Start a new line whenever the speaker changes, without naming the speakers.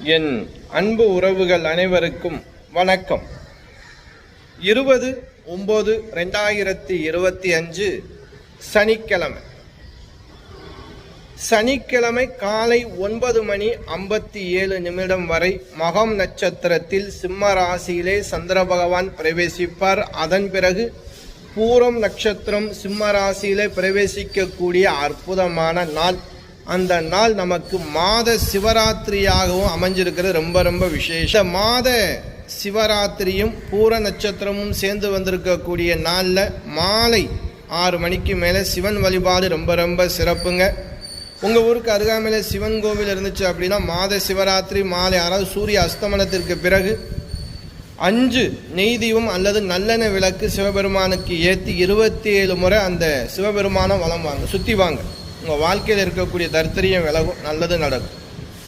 என் அன்பு உறவுகள் அனைவருக்கும் வணக்கம். இருபது ஒம்பது ரெண்டாயிரத்தி இருபத்தி அஞ்சு சனிக்கிழமை. சனிக்கிழமை காலை ஒன்பது மணி ஐம்பத்தி ஏழு நிமிடம் வரை மகம் நட்சத்திரத்தில் சிம்ம ராசியிலே சந்திர பகவான் பிரவேசிப்பார். அதன் பிறகு பூரம் நட்சத்திரம் சிம்ம ராசியிலே பிரவேசிக்கக்கூடிய அற்புதமான நாள். அந்த நாள் நமக்கு மாத சிவராத்திரியாகவும் அமைஞ்சிருக்கிறது. ரொம்ப ரொம்ப விசேஷம் மாத சிவராத்திரியும் பூர நட்சத்திரமும் சேர்ந்து வந்திருக்கக்கூடிய நாளில் மாலை ஆறு மணிக்கு மேலே சிவன் வழிபாடு ரொம்ப ரொம்ப சிறப்புங்க. உங்கள் ஊருக்கு அருகாமையில் சிவன் கோவில் இருந்துச்சு அப்படின்னா மாத சிவராத்திரி மாலை அதாவது சூரிய அஸ்தமனத்திற்கு பிறகு அஞ்சு நெய்தீபம் அல்லது நல்லெண்ணெய் விளக்கு சிவபெருமானுக்கு ஏற்றி இருபத்தி ஏழு முறை அந்த சிவபெருமானை வளம் வாங்க சுற்றி வாங்க. உங்கள் வாழ்க்கையில் இருக்கக்கூடிய தரித்திரியம் விலகும் நல்லது நடக்கும்.